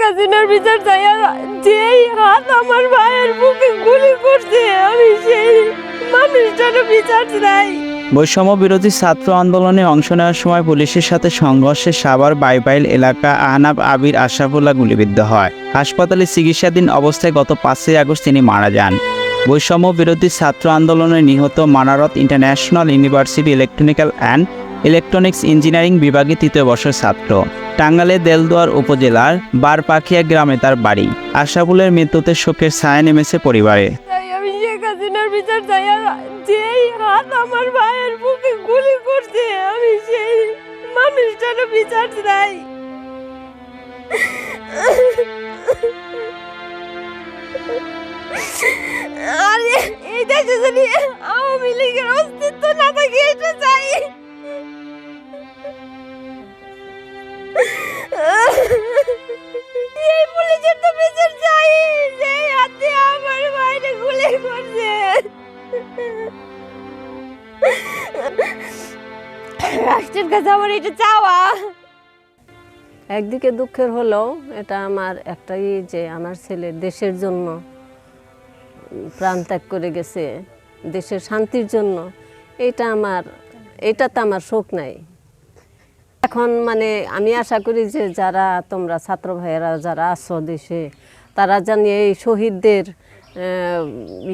হাসিনার বিচার যেই হাত আমার ভাইয়ের বুকে গুলি করছে, আমি সেই মানুষটারও বিচার চাই। বৈষম্য বিরোধী ছাত্র আন্দোলনে অংশ নেওয়ার সময় পুলিশের সাথে সংঘর্ষে সাভার বাইপাইল এলাকা আহনাব আবির আশরাফুল্লাহ গুলিবিদ্ধ হয়। হাসপাতালে চিকিৎসাধীন অবস্থায় গত পাঁচই আগস্ট তিনি মারা যান। বৈষম্য বিরোধী ছাত্র আন্দোলনে নিহত Manarat international university electrical and electronics engineering বিভাগে তৃতীয় বর্ষের ছাত্র। টাঙ্গালে দেলদুয়ার উপজেলার বারপাখিয়া গ্রামে তার বাড়ি। আশরাফুলের মৃত্যুতে শোকের ছায়া নেমেছে পরিবারে। আমার ভাইয়ের বুকে গুলি করছে, আমি সেই মানুষটারও বিচার চাই। আরে, এই দেশে যদি আওয়ামী লীগের অস্তিত্ব না থাকে, এটা তো রাষ্ট্রের কাছে এটা চাওয়া। একদিকে দুঃখের হলেও এটা আমার একটাই যে আমার ছেলে দেশের জন্য প্রাণ ত্যাগ করে গেছে, দেশের শান্তির জন্য, এটা আমার, এটাতে আমার শোক নাই। এখন মানে আমি আশা করি যে যারা তোমরা ছাত্র ভাইয়েরা যারা আছো দেশে, তারা জানি এই শহীদদের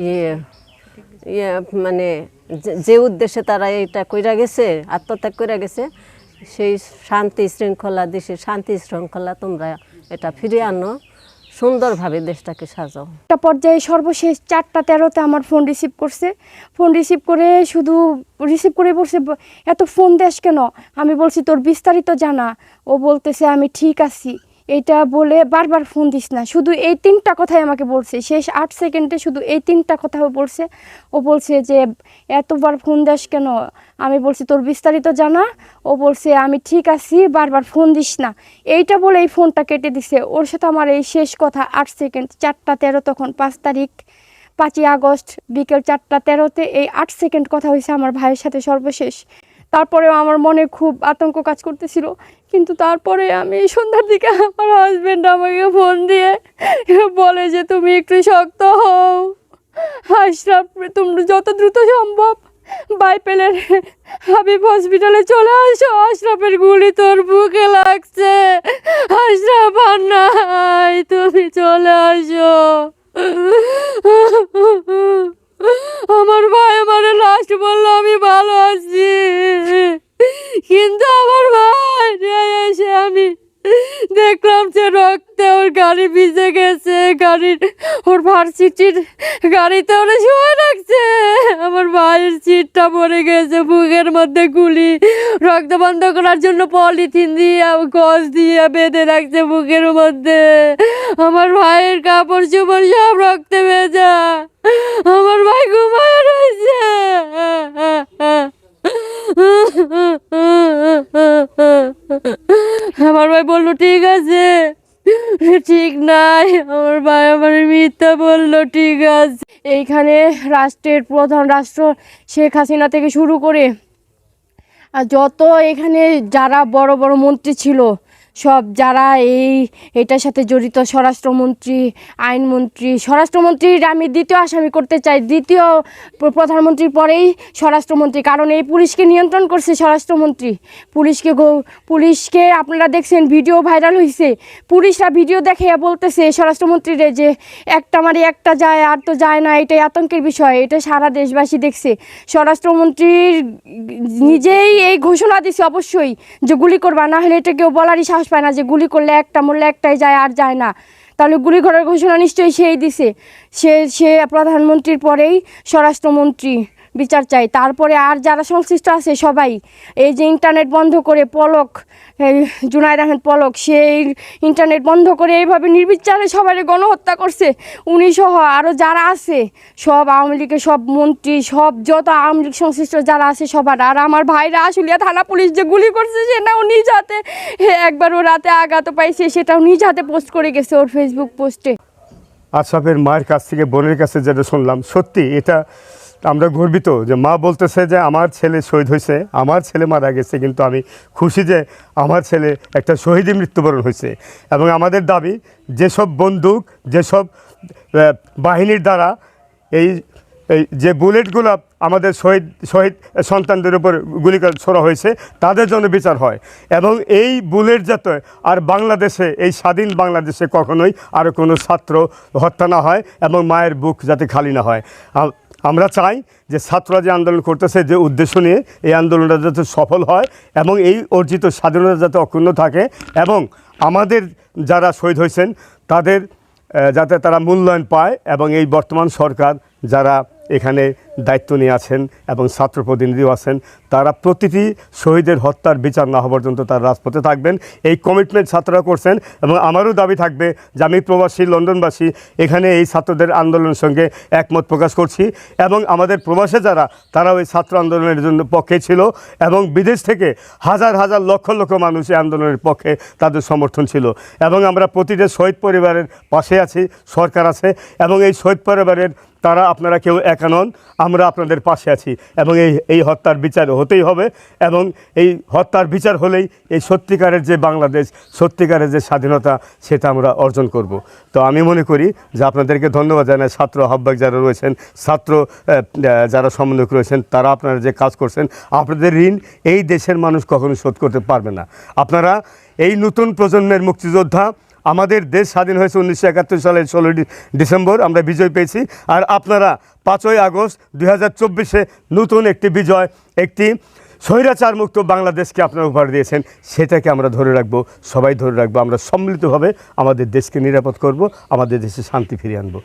ইয়ে ইয়ে মানে যে- উদ্দেশ্যে তারা এটা কইরা গেছে, আত্মত্যাগ কইরা গেছে, সেই শান্তি শৃঙ্খলা, দেশের শান্তি শৃঙ্খলা তোমরা এটা ফিরিয়ে আনো। সুন্দরভাবে দেশটাকে সাজাও। একটা পর্যায়ে সর্বশেষ চারটা তেরোতে আমার ফোন রিসিভ করছে। ফোন রিসিভ করে শুধু রিসিভ করে বলছে এত ফোন দেশ কেন? আমি বলছি, তোর বিস্তারিত জানা। ও বলতেছে, আমি ঠিক আছি। এইটা বলে বারবার ফোন দিস না। শুধু এই তিনটা কথাই আমাকে বলছে। শেষ আট সেকেন্ডে শুধু এই তিনটা কথা বলছে। ও বলছে যে, এতবার ফোন দেশ কেন? আমি বলছি, তোর বিস্তারিত জানা? ও বলছে, আমি ঠিক আছি, বারবার ফোন দিস না। এইটা বলে এই ফোনটা কেটে দিছে। ওর সাথে আমার এই শেষ কথা, আট সেকেন্ড, চারটা তেরো তখন, পাঁচ তারিখ, পাঁচই আগস্ট, বিকেল চারটা তেরোতে এই আট সেকেন্ড কথা হয়েছে আমার ভাইয়ের সাথে সর্বশেষ। তারপরেও আমার মনে খুব আতঙ্ক কাজ করতেছিল। কিন্তু তারপরে আমি সন্ধ্যার দিকে আমার হাজব্যান্ড আমাকে ফোন দিয়ে বলে যে, তুমি একটু শক্ত হও। আশরাফ, তুমি যত দ্রুত সম্ভব বাইপেলের হাবিব হসপিটালে চলে আসো। আশরাফের গুলি তোর বুকে লাগছে। আশরাফ আর নাই, তুমি চলে আসো আমার ভাই আমার লাস্ট বলল আমি ভালো আছি কিন্তু আমার ভাই নিয়ে এসে আমি দেখলাম যে রক্তে ওর গাড়ি ভিজে গেছে গাড়ির ওর ভার্সিটির গাড়িতে ওরা শুয়ে রাখছে। আমার ভাইয়ের সিটটা পড়ে গেছে, বুকের মধ্যে গুলি। রক্ত বন্ধ করার জন্য পলিথিন দিয়ে, গজ দিয়ে বেঁধে রাখছে বুকের মধ্যে। আমার ভাইয়ের কাপড় চোপড় সব রক্তে ভেজা। আমার ভাই ঘুমায় রয়েছে। আমার ভাই বলল, ঠিক আছে। ঠিক নাই। আমার ভাই আমার মিথ্যা বলল, ঠিক আছে। এইখানে রাষ্ট্রের প্রধান রাষ্ট্র শেখ হাসিনা থেকে শুরু করে, আর যত এখানে যারা বড় বড় মন্ত্রী ছিল সব যারা এই, এটার সাথে জড়িত, স্বরাষ্ট্রমন্ত্রী, আইনমন্ত্রী স্বরাষ্ট্রমন্ত্রীর আমি দ্বিতীয় আসামি করতে চাই। দ্বিতীয় প্রধানমন্ত্রীর পরেই স্বরাষ্ট্রমন্ত্রী, কারণ এই পুলিশকে নিয়ন্ত্রণ করছে স্বরাষ্ট্রমন্ত্রী। পুলিশকে পুলিশকে আপনারা দেখছেন, ভিডিও ভাইরাল হয়েছে পুলিশরা ভিডিও দেখে বলতেছে স্বরাষ্ট্রমন্ত্রীরে যে, একটা মারি একটা যায়, আর তো যায় না, এটাই আতঙ্কের বিষয়, এটা সারা দেশবাসী দেখছে। স্বরাষ্ট্রমন্ত্রীর নিজেই এই ঘোষণা দিছে অবশ্যই, যে গুলি করবা, না হলে এটা কেউ বলারই সাহস পায় না যে গুলি করলে একটা, মরলে একটাই যায়, আর যায় না। তাহলে গুলি করার ঘোষণা নিশ্চয়ই সেই দিছে। সে সে প্রধানমন্ত্রীর পরেই স্বরাষ্ট্রমন্ত্রী। বিচার চাই। তারপরে আর যারা সংশ্লিষ্ট আছে সবাই, এই যে ইন্টারনেট বন্ধ করে পলক জুনায়দ আহমেদ পলক সেই ইন্টারনেট বন্ধ করে এইভাবে নির্বিচারে সবাই গণহত্যা করছে। উনি সহ আরও যারা আছে, সব আওয়ামী লীগের সব মন্ত্রী, সব যত আওয়ামী লীগ সংশ্লিষ্ট যারা আছে সবার, আর আমার ভাইরা আশুলিয়া থানা পুলিশ যে গুলি করছে সেটাও উনি হাতে একবার ও রাতে আঘাত পাইছে, সেটাও নিজ হাতে পোস্ট করে গেছে ওর ফেসবুক পোস্টে আশরাফের মায়ের কাছ থেকে, বোনের কাছে যেটা শুনলাম, সত্যি এটা আমরা গর্বিত যে মা বলতেছে যে আমার ছেলে শহীদ হয়েছে, আমার ছেলে মারা গেছে, কিন্তু আমি খুশি যে আমার ছেলে একটা শহীদী মৃত্যুবরণ হয়েছে। এবং আমাদের দাবি, যেসব বন্দুক, যেসব বাহিনীর দ্বারা এই এই যে বুলেটগুলো আমাদের শহীদ শহীদ সন্তানদের উপর গুলি ছোড়া হয়েছে, তাদের জন্য বিচার হয়। এবং এই বুলেট যাতে আর বাংলাদেশে, এই স্বাধীন বাংলাদেশে কখনোই আর কোনো ছাত্র হত্যা না হয় এবং মায়ের বুক যাতে খালি না হয়। আমরা চাই যে ছাত্ররা যে আন্দোলন করতেছে, যে উদ্দেশ্য নিয়ে এই আন্দোলনটা যাতে সফল হয় এবং এই অর্জিত স্বাধীনতা যাতে অক্ষুণ্ণ থাকে এবং আমাদের যারা শহীদ হয়েছেন, তাদের যাতে তারা মূল্যায়ন পায় এবং এই বর্তমান সরকার যারা এখানে দায়িত্ব নিয়ে আছেন এবং ছাত্র প্রতিনিধিও আছেন। তারা প্রতিটি শহীদের হত্যার বিচার না হওয়া পর্যন্ত তারা রাজপথে থাকবেন। এই কমিটমেন্ট ছাত্ররা করছেন এবং আমারও দাবি থাকবে যে আমি প্রবাসী, লন্ডনবাসী, এখানে এই ছাত্রদের আন্দোলনের সঙ্গে একমত প্রকাশ করছি এবং আমাদের প্রবাসে যারা তারা ওই ছাত্র আন্দোলনের জন্য পক্ষে ছিল এবং বিদেশ থেকে হাজার হাজার লক্ষ লক্ষ মানুষ এই আন্দোলনের পক্ষে তাদের সমর্থন ছিল এবং আমরা প্রতিটা শহীদ পরিবারের পাশে আছি, সরকার আছে এবং এই শহীদ পরিবারের তারা আপনারা কেউ একা নন, আমরা আপনাদের পাশে আছি এবং এই এই হত্যার বিচার হতেই হবে এবং এই হত্যার বিচার হলেই এই সত্যিকারের যে বাংলাদেশ, সত্যিকারের যে স্বাধীনতা সেটা আমরা অর্জন করব। তো আমি মনে করি যে আপনাদেরকে ধন্যবাদ জানাই, ছাত্র আহ্বায়ক যারা রয়েছেন, ছাত্র যারা সমন্বয়ক রয়েছেন, তারা আপনারা যে কাজ করছেন, আপনাদের ঋণ এই দেশের মানুষ কখনো শোধ করতে পারবে না। আপনারা এই নতুন প্রজন্মের মুক্তিযোদ্ধা আমাদের দেশ স্বাধীন হয়েছে উনিশশো একাত্তর সালের ষোলোই ডিসেম্বর, আমরা বিজয় পেয়েছি। আর আপনারা পাঁচই আগস্ট দুই নতুন একটি বিজয়, একটি স্বৈরাচার মুক্ত বাংলাদেশকে আপনারা উপহার দিয়েছেন, সেটাকে আমরা ধরে রাখব, সবাই ধরে রাখব। আমরা সম্মিলিতভাবে আমাদের দেশকে নিরাপদ করব, আমাদের দেশে শান্তি ফিরিয়ে আনব।